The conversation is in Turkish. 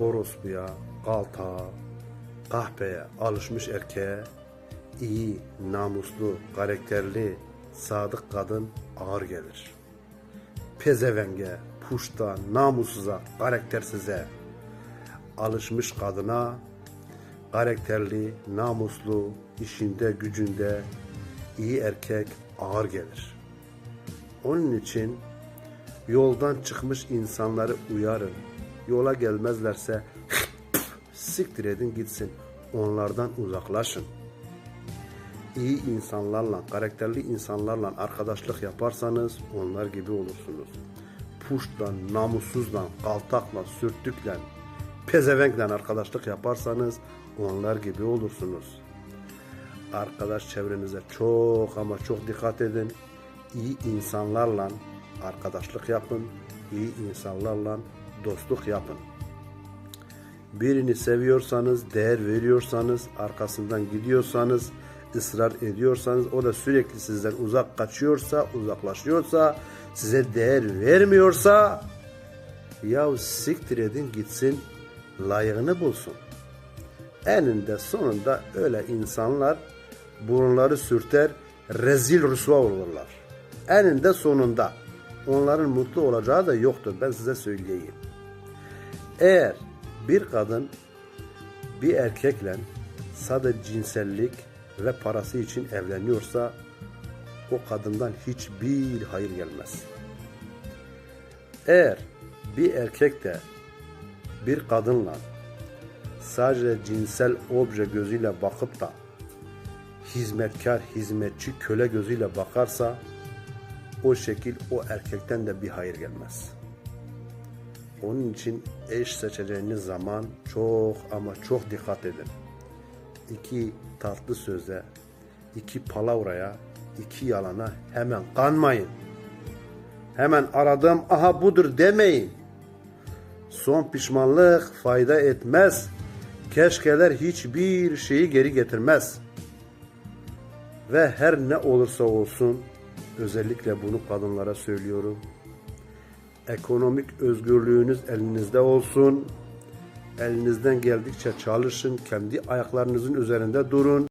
orospuya, kaltağa, kahpeye alışmış erkeğe iyi, namuslu, karakterli, sadık kadın ağır gelir. Pezevenge, puşta, namussuza, karaktersize alışmış kadına karakterli, namuslu, işinde, gücünde iyi erkek ağır gelir. Onun için yoldan çıkmış insanları uyarın. Yola gelmezlerse siktir edin gitsin. Onlardan uzaklaşın. İyi insanlarla, karakterli insanlarla arkadaşlık yaparsanız onlar gibi olursunuz. Puşla, namussuzla, kaltakla, sürtükle, pezevenkle arkadaşlık yaparsanız onlar gibi olursunuz. Arkadaş çevrenize çok ama çok dikkat edin. İyi insanlarla arkadaşlık yapın. iyi insanlarla dostluk yapın. Birini seviyorsanız, değer veriyorsanız, arkasından gidiyorsanız, ısrar ediyorsanız, o da sürekli sizden uzak kaçıyorsa, uzaklaşıyorsa, size değer vermiyorsa, ya siktir edin gitsin, layığını bulsun. Eninde sonunda öyle insanlar burunları sürter, rezil rüsva olurlar. Eninde sonunda onların mutlu olacağı da yoktur ben size söyleyeyim. Eğer bir kadın bir erkekle sadece cinsellik ve parası için evleniyorsa o kadından hiçbir hayır gelmez. Eğer bir erkek de bir kadınla sadece cinsel obje gözüyle bakıp da hizmetkar, hizmetçi, köle gözüyle bakarsa o şekil o erkekten de bir hayır gelmez. Onun için eş seçeceğiniz zaman çok ama çok dikkat edin. İki tatlı söze, iki palavraya, iki yalana hemen kanmayın. Hemen aradığım aha budur demeyin. Son pişmanlık fayda etmez. Keşkeler hiçbir şeyi geri getirmez. Ve her ne olursa olsun özellikle bunu kadınlara söylüyorum. Ekonomik özgürlüğünüz elinizde olsun. Elinizden geldikçe çalışın, kendi ayaklarınızın üzerinde durun.